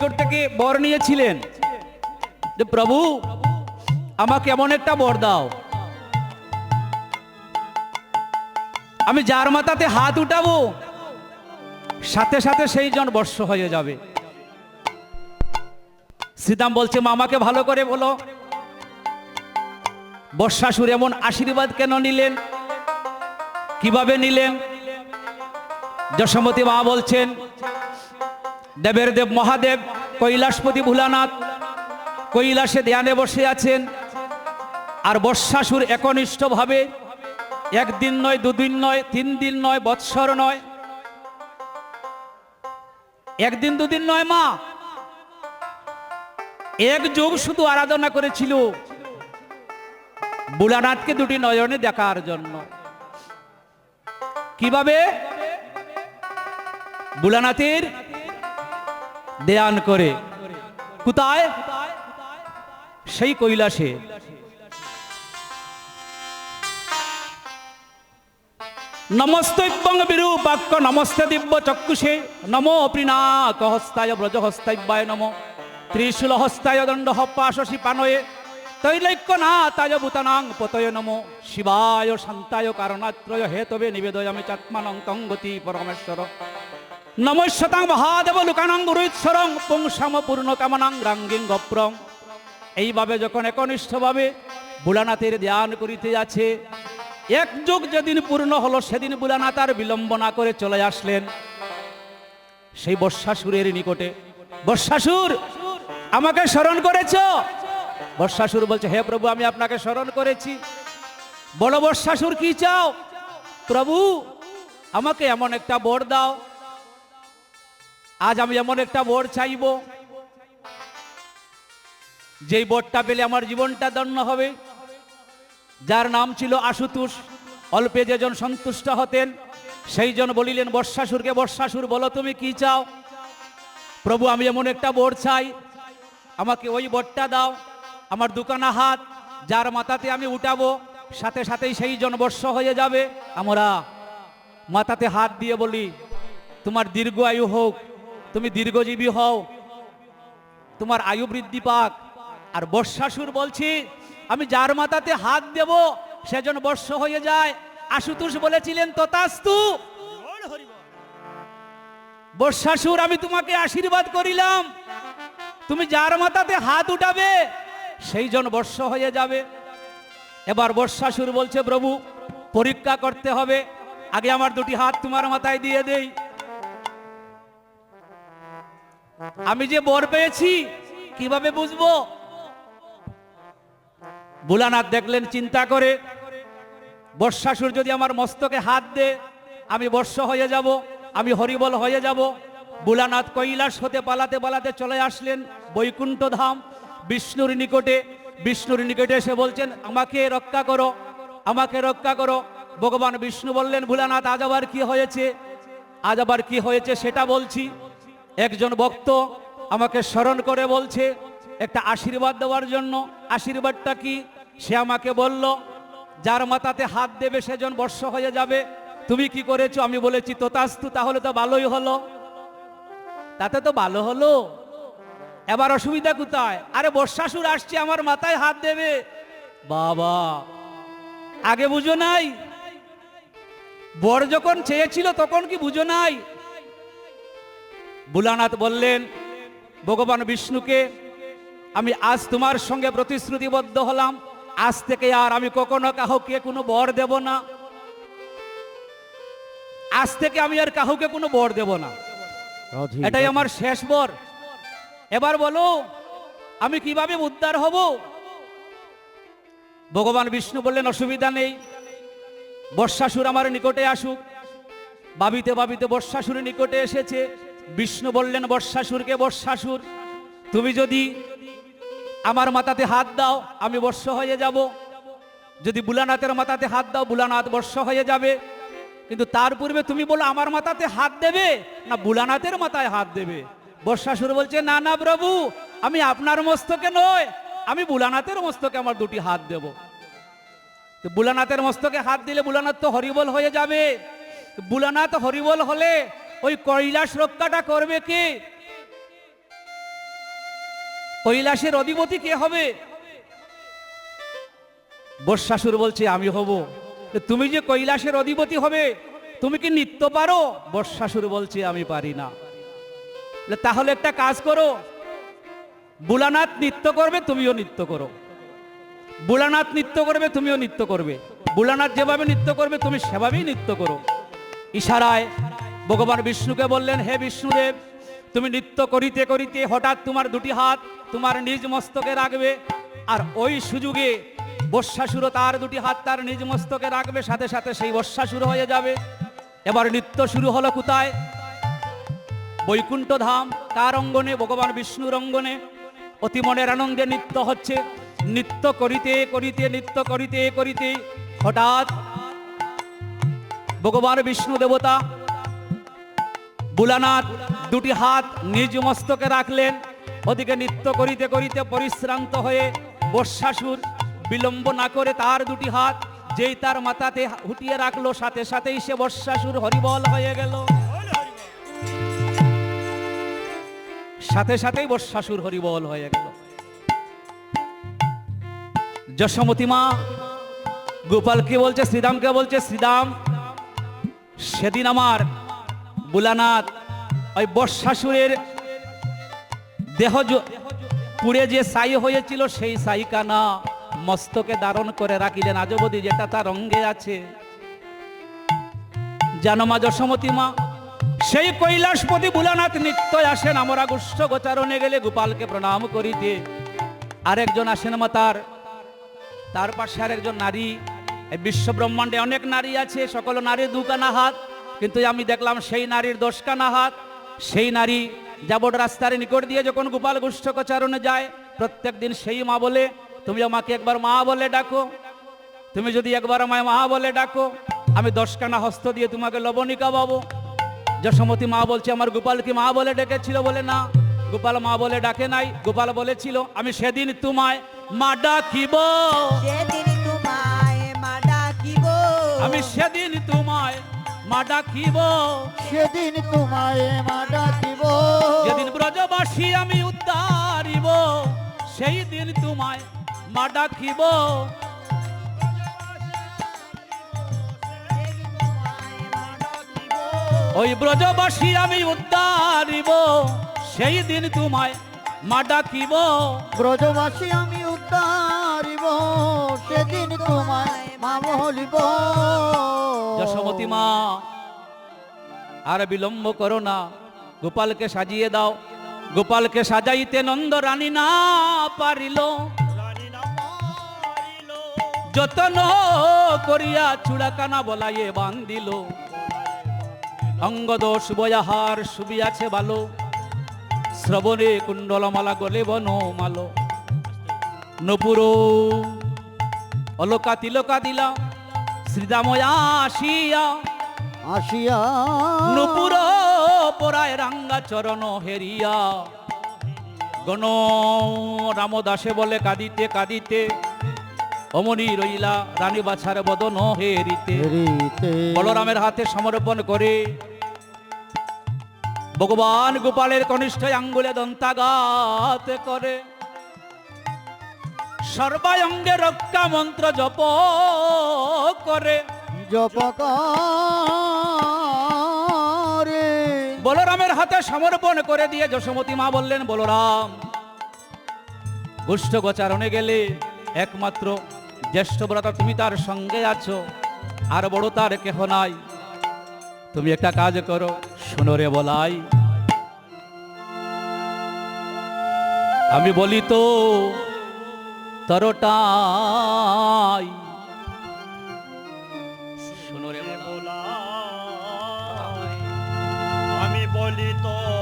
নিকট থেকে বর নিয়েছিলেন। যে প্রভু, আমাকে এমন একটা বর দাও। আমি যার মাথাতে হাত উঠাবো, সাথে সাথে সেই জন বর্ষ হয়ে যাবে। শ্রীদাম বলছে মামাকে ভালো করে বলো। বর্ষাসুর এমন আশীর্বাদ কেন নিলেন? কীভাবে নিলেন? যশোমতী মা বলছেন দেবের দেব মহাদেব, কৈলাসপতি ভোলানাথ। কৈলাসে ধ্যানে বসে আছেন। আর বর্ষাসুর একনিষ্ঠভাবে, একদিন নয়, দুদিন নয়, তিন দিন নয়, বৎসর নয়। একদিন, দুদিন নয় মা। এক যুগ শুধু আরাধনা করেছিল। বুলানাথকে দুটি নয়নে দেখার জন্য। কীভাবে? বুলানাথের দেয়ান করে। কোথায়? সেই কৈলাসে। নমস্তৈবং বিরূপাক্ষ, নমস্তে দিব্য চক্ষুষে। নমো প্রিনাক হস্তায় ব্রজ হস্তাইবায় নম। ত্রিশূল হস্তায় দণ্ড হপাশী পানয়ে। তৈলৈক্য না তায় ভূতানাং পতয় নম। শিবায়, শান্তায়, কারণাত্রয়, হেতবে নিবেদয়ামি, চাত্মানং তঙ্গতি, পরমেশ্বর। নমস্যতাং মহাদেব লুকানাং গুরুৎসরং পুংসাম পূর্ণ কামনাং রাঙ্গিং গপ্রং। এইভাবে যখন একনিষ্ঠভাবে বুলানাথের ধ্যান করিতে আছে এক যুগ যেদিন পূর্ণ হলো সেদিন বুলানাথ আর বিলম্ব না করে চলে আসলেন। সেই বর্ষাসুরের নিকটে, বর্ষাসুর, আমাকে স্মরণ করেছ? বর্ষাসুর বলছে, হে প্রভু, আমি আপনাকে স্মরণ করেছি। বলো বর্ষাসুর, কি চাও? প্রভু, আমাকে এমন একটা বর দাও আজ আমি এমন একটা বর চাইব, যেই বরটা পেলে আমার জীবনটা দন্য হবে। যার নাম ছিল আশুতোষ, অল্পে যেজন সন্তুষ্ট হতেন সেই জন বলিলেন, বর্ষাসুরকে, বর্ষাসুর, বলো তুমি কি চাও? প্রভু, আমি এমন একটা বর চাই। আমাকে ওই বরটা দাও, আমার দুকানা হাত, যার মাথাতে আমি উঠাবো, সাথে সাথেই সেই জন বর্ষ হয়ে যাবে। আমরা মাথাতে হাত দিয়ে বলি, তোমার দীর্ঘ আয়ু হোক তুমি দীর্ঘজীবী হও। তোমার আয়ু বৃদ্ধি পাক। আর বর্ষাসুর বলছি, আমি যার মাথাতে হাত দেব সেজন বর্ষ হয়ে যায়। আশুতোষ বলেছিলেন ততাস্তু বর্ষাসুর, আমি তোমাকে আশীর্বাদ করিলাম। তুমি যার মাথাতে হাত উঠাবে, সেই জন বর্ষ হয়ে যাবে। এবার বর্ষাসুর বলছে, প্রভু, পরীক্ষা করতে হবে। আগে আমার দুটি হাত তোমার মাথায় দিয়ে দেই। আমি যে বর পেয়েছি, কীভাবে বুঝব? বুলানাথ দেখলেন, চিন্তা করে। বর্ষাসুর যদি আমার মস্তকে হাত দে, আমি বর্ষ হয়ে যাব, আমি হরিবল হয়ে যাব। বুলানাথ কৈলাস হতে পালাতে পালাতে চলে আসলেন বৈকুণ্ঠ ধাম, বিষ্ণুর নিকটে। বিষ্ণুর নিকটে এসে বলছেন, আমাকে রক্ষা করো, আমাকে রক্ষা করো। ভগবান বিষ্ণু বললেন, ভোলানাথ, আজ আবার কি হয়েছে? আজ আবার কি হয়েছে সেটা বলছি। একজন ভক্ত আমাকে স্মরণ করে বলছে, একটা আশীর্বাদ দেওয়ার জন্য, আশীর্বাদটা কি? সে আমাকে বলল, যার মাথাতে হাত দেবে সেজন বর্ষ হয়ে যাবে। তুমি কি করেছ? আমি বলেছি, তোতাস্তু, তাহলে তো ভালোই হলো। তাতে তো ভালো হলো। এবার অসুবিধা কোথায়? আরে বর্ষাসুর আসছে, আমার মাথায় হাত দেবে। বাবা, আগে বুঝো নাই? বর যখন চেয়েছিল, তখন কি বুঝো নাই? বুলানাথ বললেন ভগবান বিষ্ণুকে আমি আজ তোমার সঙ্গে প্রতিশ্রুতিবদ্ধ হলাম। আজ থেকে আর আমি কখনো কাহকে কোনো বর দেব না। আজ থেকে আমি আর কাউকে কোনো বর দেব না। এটাই আমার শেষ বর। এবার বলো আমি কীভাবে উদ্ধার হব? ভগবান বিষ্ণু বললেন অসুবিধা নেই। বর্ষাসুর আমার নিকটে আসুক। ভাবিতে ভাবিতে বর্ষাসুরের নিকটে এসেছে। বিষ্ণু বললেন বর্ষাসুরকে বর্ষাসুর? তুমি যদি আমার মাথাতে হাত দাও, আমি বর্ষ হয়ে যাব। যদি বুলানাথের মাথাতে হাত দাও, বুলানাথ বর্ষ হয়ে যাবে। কিন্তু তার পূর্বে তুমি বলো, আমার মাথাতে হাত দেবে না বুলানাথের মাথায় হাত দেবে? বর্ষাসুর বলছে, না না প্রভু, আমি আপনার মস্তকে নয়, আমি বুলানাথের মস্তকে আমার দুটি হাত দেব। বুলানাথের মস্তকে হাত দিলে বুলানাথ তো হরিবল হয়ে যাবে। বুলানাথ হরিবল হলে ওই কৈলাস রক্ষাটা করবে কে? কৈলাসের অধিপতি কে হবে? বর্ষাসুর বলছে, আমি হব। তুমি যে কৈলাসের অধিপতি হবে, তুমি কি নৃত্য পারো? বর্ষাসুর বলছে, আমি পারি না। তাহলে একটা কাজ করো। বুলানাথ নৃত্য করবে, তুমিও নৃত্য করো। বুলানাথ নৃত্য করবে, তুমিও নৃত্য করবে। বুলানাথ যেভাবে নৃত্য করবে, তুমি সেভাবেই নৃত্য করো। ইশারায় ভগবান বিষ্ণুকে বললেন, হে বিষ্ণুদেব, তুমি নৃত্য করিতে করিতে হঠাৎ তোমার দুটি হাত তোমার নিজ মস্তকে রাখবে আর ওই সুযোগে বর্ষাসুর তার দুটি হাত তার নিজ মস্তকে রাখবে, সাথে সাথে সেই বর্ষাসুর হয়ে যাবে। এবার নৃত্য শুরু হলো কোথায়? বৈকুণ্ঠ ধাম কার অঙ্গনে, ভগবান বিষ্ণুর অঙ্গনে। অতি মনের আনন্দে নৃত্য হচ্ছে। নৃত্য করিতে করিতে, নৃত্য করিতে করিতে হঠাৎ ভগবান বিষ্ণু দেবতা বুলানাথ দুটি হাত নিজ মস্তকে রাখলেন। ওদিকে নৃত্য করিতে করিতে পরিশ্রান্ত হয়ে বর্ষাসুর বিলম্ব না করে তার দুটি হাত যেই তার মাথাতে হুটিয়ে রাখল, সাথে সাথেই সে বর্ষাসুর হরিবল হয়ে গেল। সাথে সাথেই বর্ষাসুর হরিবল হয়ে গেল। যশোমতী মা গোপালকে বলছে শ্রীরামকে বলছে, শ্রীরাম, সেদিন আমার বুলানাথ ওই বর্ষাসুরের দেহ পুড়ে যে সাই হয়েছিল সেই সাইকানা মস্তকে ধারণ করে রাখিলেন আজবদি যেটা তার অঙ্গে আছে। জানো মা যশোমতী মা, সেই কৈলাসপতি বুলানাথ নিত্য আসেন আমরা গুষ্ঠ গোচারণে গেলে গোপালকে প্রণাম করিতে। আরেকজন আসেন মা তার তার পাশে আরেকজন নারী বিশ্ব ব্রহ্মাণ্ডে অনেক নারী আছে, সকল নারীর দুকানা হাত কিন্তু আমি দেখলাম সেই নারীর দশকানা হাত। সেই নারী যাবট রাস্তার নিকট দিয়ে যখন গোপাল গুষ্ঠকচারণে যায় প্রত্যেক দিন সেই মা বলে তুমি আমাকে একবার মা বলে ডাকো। তুমি যদি একবার আমায় মা বলে ডাকো আমি দশকানা হস্ত দিয়ে তোমাকে লবণিকা পাবো। যশোমতী মা বলছে আমার গোপাল কি মা বলে ডেকেছিল? বলে না। গোপাল মা বলে ডাকে নাই। গোপাল বলেছিল আমি সেদিন তোমায় মা ডাকিব। সেদিন তোমায় মা ডাকিব। আমি সেদিন তোমায় মা ডাকিব। সেদিন তোমায় মা ডাকিব। যেদিন ব্রজবাসী আমি উদ্ধারিব সেই দিন তোমায় মা ডাকিব। ওই ব্রজবাসী আমি উদ্ধারিব সেই দিন তোমায় মা ডাকিব। ব্রজবাসী আমি উদ্ধারিব সেদিন তোমায় মা বলিব। যশোমতী মা আর বিলম্ব করো না, গোপালকে সাজিয়ে দাও। গোপালকে সাজাইতে নন্দ রানী না পারিল। যতন করিয়া চূড়াকানা বলাইয়ে বান্দিল অঙ্গদোষ বয়াহার সুবিয়াছে ভালো শ্রবণে কুণ্ডলমালা গলে বন মালো। নপুর, অলকা তিলকা দিলা শ্রীদাময়া আসিয়া আসিয়া। নুপুর পরায় রাঙ্গা চরণ হেরিয়া। গণ রামদাসে বলে কাঁদিতে কাঁদিতে অমনি রইলা রানী বাছার বদন হেরিতে। বলরামের হাতে সমর্পণ করে ভগবান গোপালের কনিষ্ঠ আঙ্গুলে দন্তাঘাত করে। সর্বাঙ্গে রক্ষা মন্ত্র জপ করে। জপকারে বলরামের হাতে সমর্পণ করে দিয়ে যশোমতী মা বললেন বলরাম গুষ্ঠ গোচারণে গেলে একমাত্র জ্যেষ্ঠ ব্রতা তুমি তার সঙ্গে আছো আর বড় তার কেহ নাই। তুমি একটা কাজ করো শুনোরে বলাই। আমি বলি তো তরটাই। শুনোরে বলাই আমি বলি তোর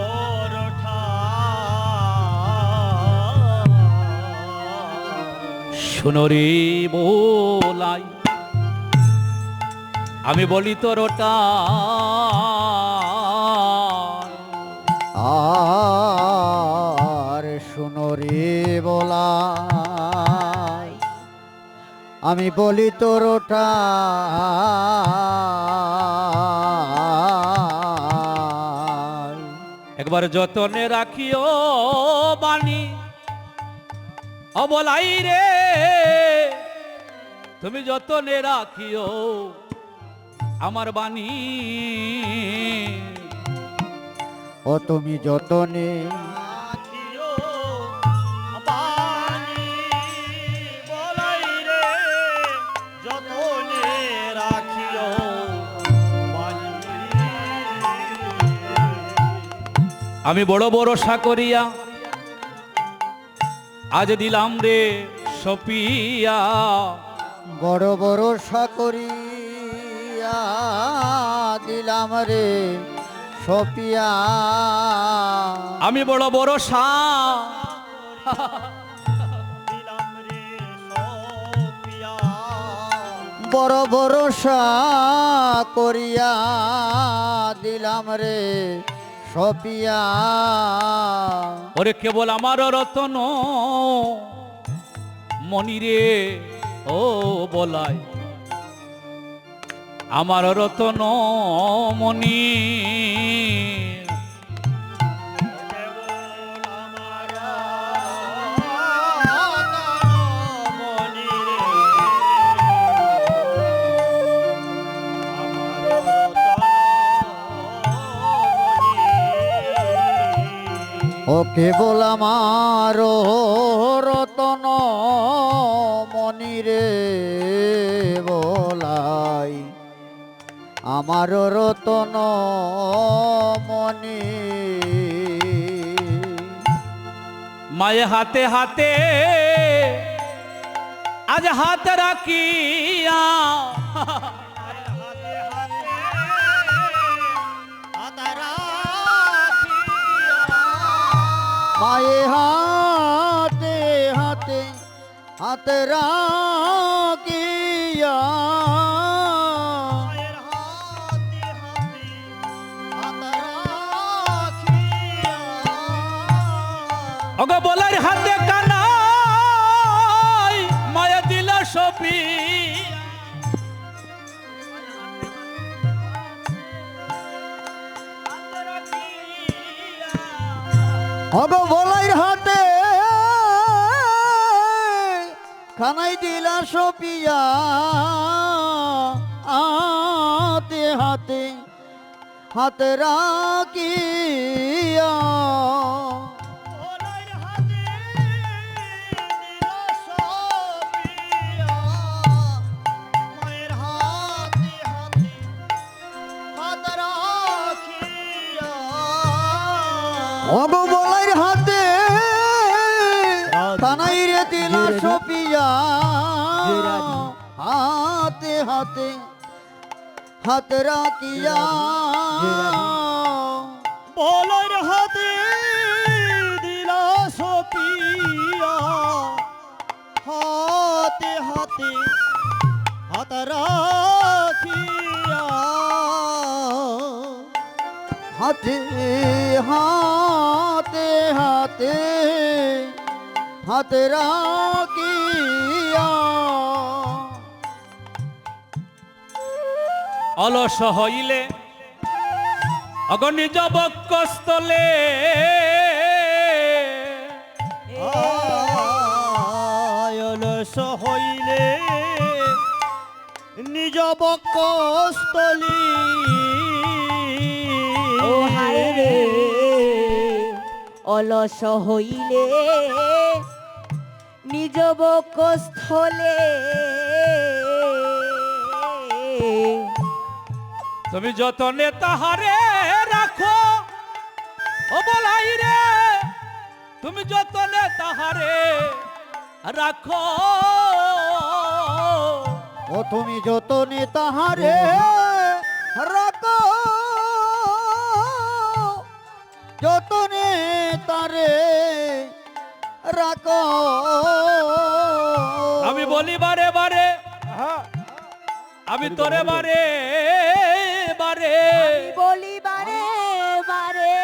শুনরে বোলাই আমি বলি তোর ওটা আর শুনো রে বলা আমি বলি তোরটা একবার যতনে রাখিও বাণী অবলাই রে। তুমি যতনে রাখিও আমার বাণী। ও তুমি যতনে আমি বড় বড় করিয়া আজ দিলাম রে সপিয়া। বড় বড় সাকরিয়া দিলাম রে সপিয়া। আমি বড় বড় সা বড় বড় সা করিয়া দিলাম রে সপিয়া। ওরে কেবল আমার রতন। মনিরে ও বলাই। আমার রতন মনি। মনি ও কেবল আমার রতন মনিরে বলাই। আমার রতন মনি মায়ে হাতে হাতে আজ হাত রাখিয়া মায়ে হাতে হাতে হাত রাখিয়া। মায়ের হাতে হাতে হাতারা অগ বলার হাতে কানাই বলাইর হাতে। খানাই দিলা সপিয়া আতে হাতে হাতে রাখিয়া। হাতে হাতে হাতে রাখিয়া বলর হাতে দিলা সপিয়া। হাতে হাতে হাত রাখিয়া। হাতে হাতে হাতে হাতে রাখিয়া। অলস হইলে অগ নিজ বক্ষস্থলে। আয়লস হইলে নিজ বক্ষস্থলী। অলস হইলে নিজ বক্ষস্থলে। তুমি যতনে তাহারে রাখো ও বলাই রে তুমি যত যতনে তাহারে রাখো। ও তুমি যত যতনে তাহারে রাখো যতনে তারে রাখো। আমি বলি বারে বারে আমি তোরে বারে বারে। বলি বারে বারে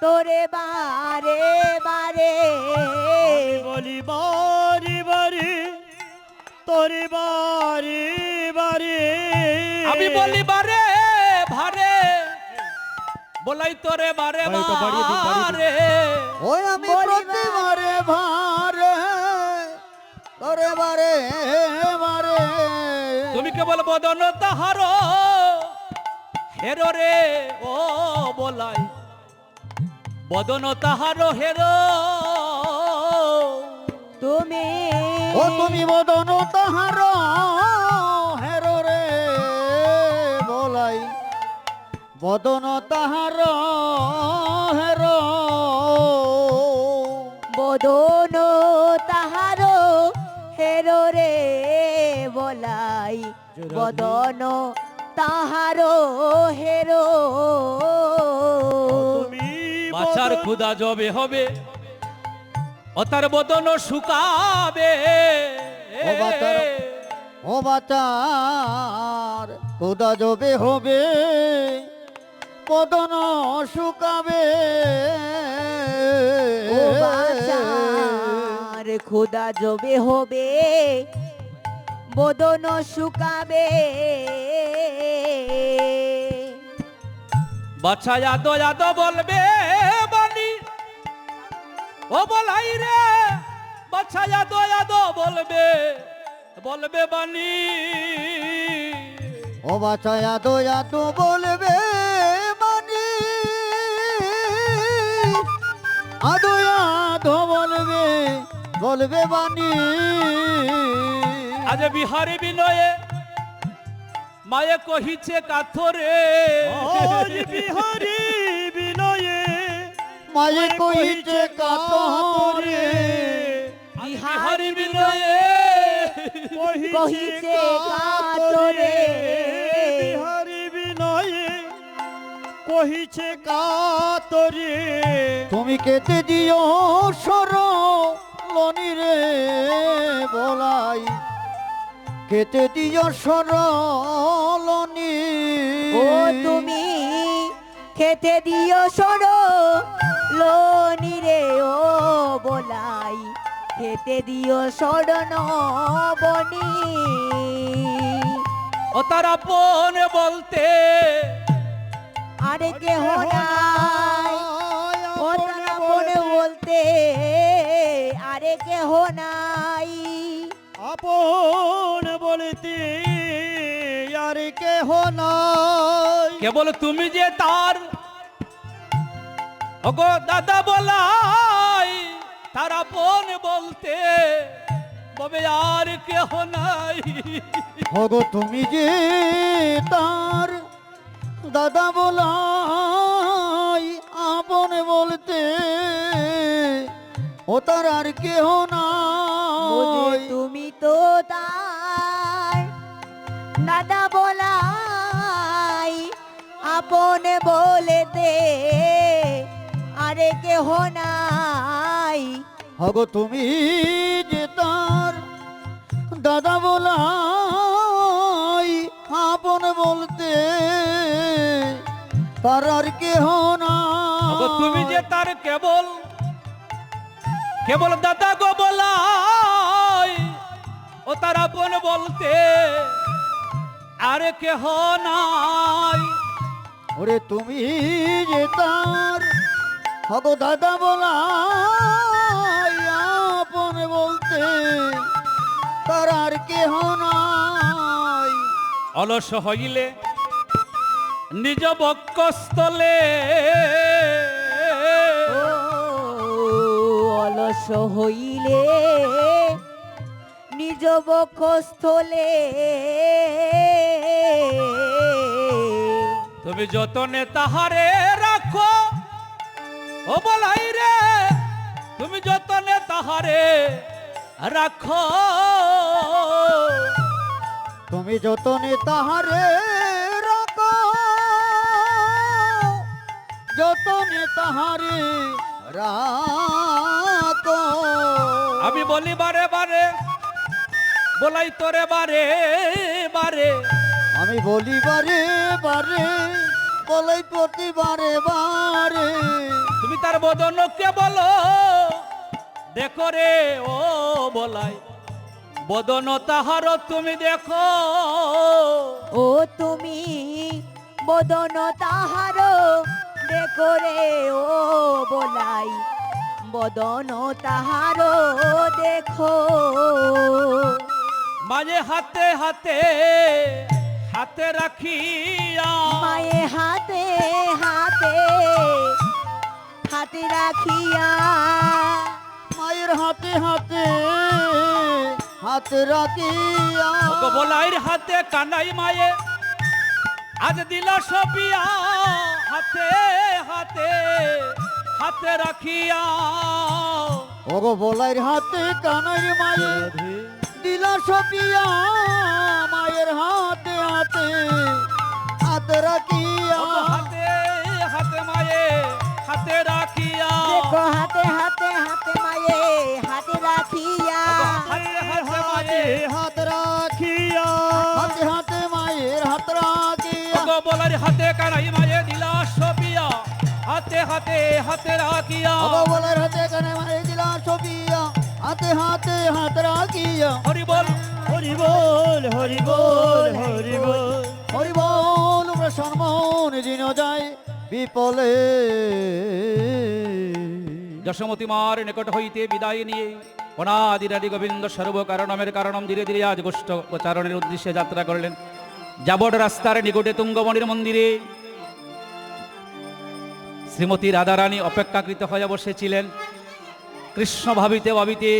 তোরে বারে বারে। বলি বারি বারি তোরে বারি বারি। আমি বলি বারে ভারে বলাই তোরে বারে। বারে। ওই আমি বলিবার- প্রতিবারে ভারে ওরে বারে বারে। তুমি কেবল বদন তাহার হেরো রে ও বলাই। বদন তাহার হেরো। তুমি ও তুমি বদন তাহার হেরো রে বলাই। বদন তাহার হেরো। বদন তাহার হেরো রে বলাই। বদন তাহার হেরো। তুমি বাছার ক্ষুদা জবে হবে ও তার বদন শুকাবে। ও বাচার কোদা জবে হবে বদন শুকাবে। ও বাচার খোদা জবে হবে বদন শুকাবে। বাছা ইয়াদো ইয়াদো বলবে বানি ও বলাই রে বাছা ইয়াদো ইয়াদো বলবে বলবে বানি ও বাচায়া দয়া তো বলবে মানি আদয়া ধো বলবে বলবে বানি আজ বিহারি বিনয়ে মায়ে কহিছে কাথরে। বিহারি বিনয়ে মায়ে কইছে কাতরে বিহারি বিনয়ে কহিছে কাতরে বিহারি বিনয়ে কহিছে কাতরে তুমি কেটে দিও সর লনি রে বলাই। কেটে দিও সর লনি ও তুমি খেতে দিও সরো লোনি রে ও বলাই। খেতে দিও সরণ বনি ও তার আপন বলতে। আরে কেহ নাই। ও তারা বলে বলতে। আরে কেহ নাই। আপন বলতে আর কেহ নাই। কেবল তুমি যে তার ওগো দাদা বলাই তার আপন বলতে ববে আর কেহ নাই। হগো তুমি যে তার দাদা বলাই আপন বলতে ও তার আর কেহ নাই। তুমি তো তার দাদা বলাই আপন বলেতে আরে কেহ নাই। হগো তুমি যে তার দাদা বলাই আপন বলতে তার আর কেহ ওগো তুমি যে তার কেবল কেবল দাদা গো বলাই ও তার আপন বলতে আর কেহ নাই। ওরে তুমি যে তার হগো দাদা আপন বলতে তার আর কেহ নাই। অলস হইলে নিজ বক্ষস্থলে। অলস হইলে নিজ বক্ষস্থলে। তুমি যতনে তাহারে রাখো ও বলাই রে তুমি যতনে তাহারে রাখো। তুমি যতনে তাহারে রাখো যতনে তাহারে রাখো। আমি বলি বারে বারে বলাই তোরে বারে বারে। আমি বলি বারে বারে বলাই প্রতিবারে বারে। তুমি তার বদনকে বলো? দেখো রে ও বলাই। বদন তাহার তুমি দেখো। ও তুমি বদন তাহার দেখো রে ও বলাই। বদন তাহার দেখো। মাঝে হাতে হাতে হাতে রাখিয়া। মায়ে হাতে হাতে হাতে রাখিয়া। মায়ের হাতে হাতে হাত রাখিয়া। ওগো বলাইর হাতে কানাই মায়ে আজ দিল সপিয়া হাতে হাতে হাতে রাখিয়া। ওগো বলাইর হাতে কানাই মায়ের দিলা সপিয়া মায়ের হাতে হাতে হাত রাখিয়া। ওগো হাতে হাতে মায়ে হাতে রাখিয়া। দেখো হাতে হাতে হাতে মায়ে হাতে রাখিয়া। হাতে হাতে মায়ে হাত রাখিয়া। হাতে হাতে মায়ের হাত রাখিয়া। ওগো বলাইর হাতে কানাই মায়ে দিল সপিয়া। হাতে হাতে হাতে রাখিয়া। ওগো বলাইর হাতে কানাই মায়ের দিলা সপিয়া। হাতে হাতে হাত রাখিয়া। হরি বল। হরি বল হরি বল হরি বল হরি বল প্রসন্ন মন দিন যায় বিপলে। যশমতী মার নিকট হইতে বিদায় নিয়ে অনাদিরাদি গোবিন্দ সর্বকারণমের কারণম ধীরে ধীরে আজ গোষ্ঠ প্রচারণের উদ্দেশ্যে যাত্রা করলেন। যাবট রাস্তার নিকটে তুঙ্গমণির মন্দিরে শ্রীমতী রাধারানী অপেক্ষাকৃত হয়ে বসেছিলেন। কৃষ্ণ ভাবিতে ভাবিতে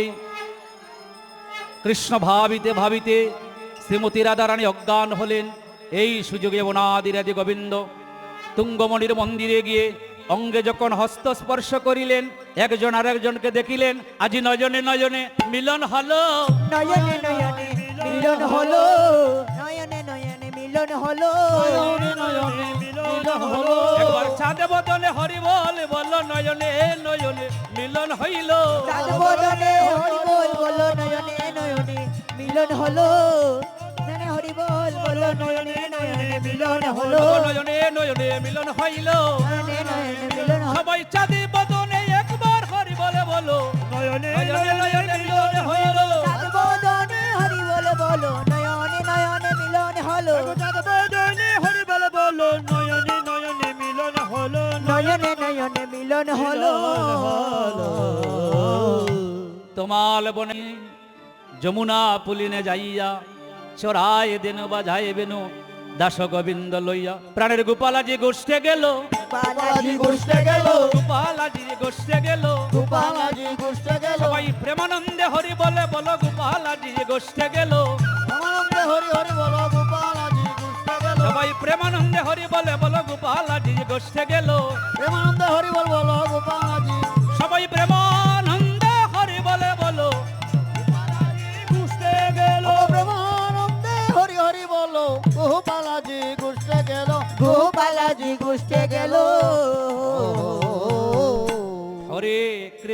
কৃষ্ণ ভাবিতে ভাবিতে শ্রীমতী রাধারানী অজ্ঞান হলেন। এই সুযোগে অনাদিরাদি গোবিন্দ তুঙ্গমণির মন্দিরে গিয়ে অঙ্গে যখন হস্ত স্পর্শ করিলেন একজন আর একজনকে দেখিলেন আজি নজনে নজনে মিলন হলো। নয়নে নয়নে মিলন হলো। নয়নে নয়নে মিলন হলো। নয়নে নয়নে মিলন হলো। একবার চাঁদে বদলে হরি বল বল নয়নে নয়নে মিলন হইল। চাঁদ বদনে হরি বল বলো নয়নে নয়নে মিলন হলো। নয়নে হরি বল বলো নয়নে নয়নে মিলন হলো। নয়নে নয়নে মিলন হইল। নয়নে নয়নে মিলন সবাই চাঁদে বদনে একবার হরি বলে বলো। নয়নে নয়নে নয়নে মিলন হইল। চাঁদ বদনে হরি বল বলো। নয়নে নয়নে মিলন হলো। চাঁদ বদনে হরি বল বলো। নয়নে নয়নে মিলন হলো। নয়নে নয়নে মিলন হলো। তোমাল বনে যমুনা পুলিনে যাইয়া চড়ায় দেন বাজায় বেনু দাস গোবিন্দ লইয়া। প্রাণের গোপালাজি গোষ্ঠে গেল। গোপালাজি গোষ্ঠে গেল। গোপালাজি গোষ্ঠে গেল। গোপালাজি গোষ্ঠে গেল। সবাই প্রেমানন্দে হরি বলে বলো গোপালাজি গোষ্ঠে গেল। রামানন্দে হরি হরি বল গোপালাজি গোষ্ঠে গেল। সবাই প্রেমানন্দে হরি বলে বলো গোপালাজি গোষ্ঠে গেল। প্রেমানন্দে